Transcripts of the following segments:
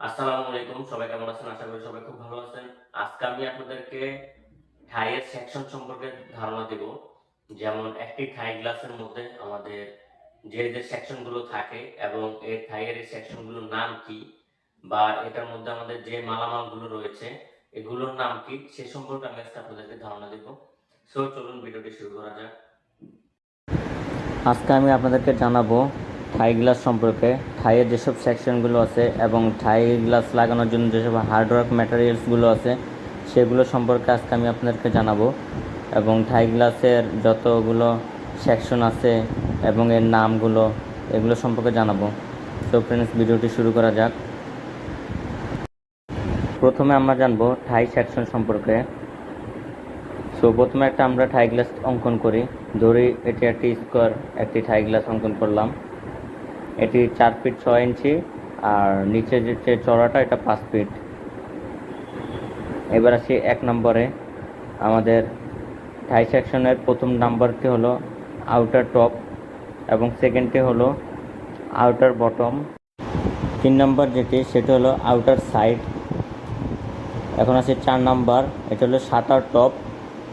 আসসালামু আলাইকুম, সবাই কেমন আছেন? আশা করি সবাই খুব ভালো আছেন। আজকে আমি আপনাদেরকে থাইয়ের সেকশন সম্পর্কে ধারণা দেব। যেমন একটি থাই গ্লাসের মধ্যে আমাদের যে যে সেকশনগুলো থাকে এবং এই থাইয়ের এই সেকশনগুলোর নাম কি বা এটার মধ্যে আমাদের যে মালামালগুলো রয়েছে, এগুলোর নাম কি, সে সম্পর্কে আমি আজকে আপনাদেরকে ধারণা দেব। সো চলুন ভিডিওটি শুরু করা যাক। আজকে আমি আপনাদেরকে জানাব থাই গ্লাস সম্পর্কে। থাইয়ের যেসব সেকশনগুলো আছে এবং থাই গ্লাস লাগানোর জন্য যেসব হার্ডওয়ার্ক ম্যাটেরিয়ালসগুলো আছে, সেগুলো সম্পর্কে আজকে আমি আপনাদেরকে জানাব। এবং থাই গ্লাসের যতগুলো সেকশন আছে এবং এর নামগুলো, এগুলো সম্পর্কে জানাব। তো ফ্রেন্ডস ভিডিওটি শুরু করা যাক। প্রথমে আমরা জানব থাই সেকশন সম্পর্কে। সো প্রথমে একটা আমরা থাই গ্লাস অঙ্কন করি। ধরি এটি একটি স্কোয়ার একটি থাই গ্লাস অঙ্কন করলাম। এটি চার ফিট ছয় ইঞ্চি, আর নিচে যে চড়াটা এটা পাঁচ ফিট। এবার আসি এক নম্বরে। আমাদের থাই সেকশনের প্রথম নাম্বারটি হলো আউটার টপ এবং সেকেন্ডটি হলো আউটার বটম। তিন নম্বর যেটি, সেটি হলো আউটার সাইড। এখন আছে চার নাম্বার, এটা হলো শাটার টপ।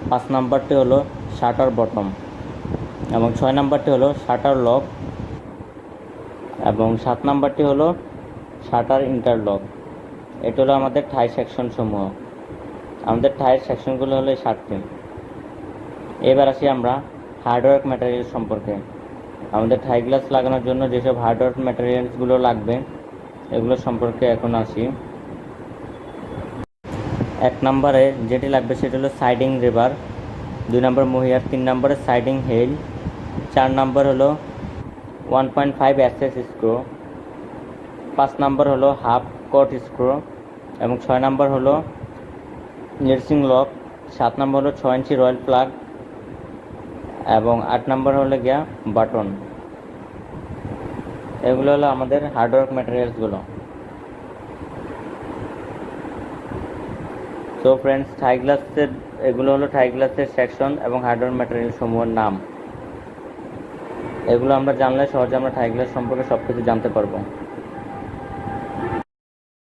পাঁচ নাম্বারটি হলো শাটার বটম এবং ছয় নাম্বারটি হলো শাটার লক। এবং সাত নাম্বারটি হলো শাটার ইন্টারলক। এটা হলো আমাদের থাই সেকশন সমূহ। আমাদের থাইয়ের সেকশনগুলো হলো সাতটি। এবার আসি আমরা হার্ডওয়ার্ক ম্যাটেরিয়াল সম্পর্কে। আমাদের থাই গ্লাস লাগানোর জন্য যেসব হার্ডওয়ার্ক ম্যাটেরিয়ালসগুলো লাগবে, এগুলো সম্পর্কে এখন আসি। এক নম্বরে যেটি লাগবে সেটি হলো সাইডিং রিভার। দুই নম্বর মহিয়ার, তিন নম্বরে সাইডিং হেল চার নম্বর হলো one point five SS screw পাঁচ নম্বর হলো হাফ কট স্ক্রু এবং ছয় নম্বর হলো নার্সিং লক সাত নম্বর হলো ছয় ইঞ্চি রয়্যাল প্লাগ এবং আট নম্বর হলো গিয়া বাটন এগুলো হলো আমাদের হার্ডওয়ার্ক ম্যাটেরিয়ালসগুলো তো ফ্রেন্ডস থাই গ্লাসের এগুলো হলো থাই গ্লাসের সেকশন এবং হার্ডওয়ার ম্যাটেরিয়াল সমূহের নাম। এগুলো আমরা জানলে সহজে আমরা গ্লাস সম্পর্কে সব কিছু জানতে পারব।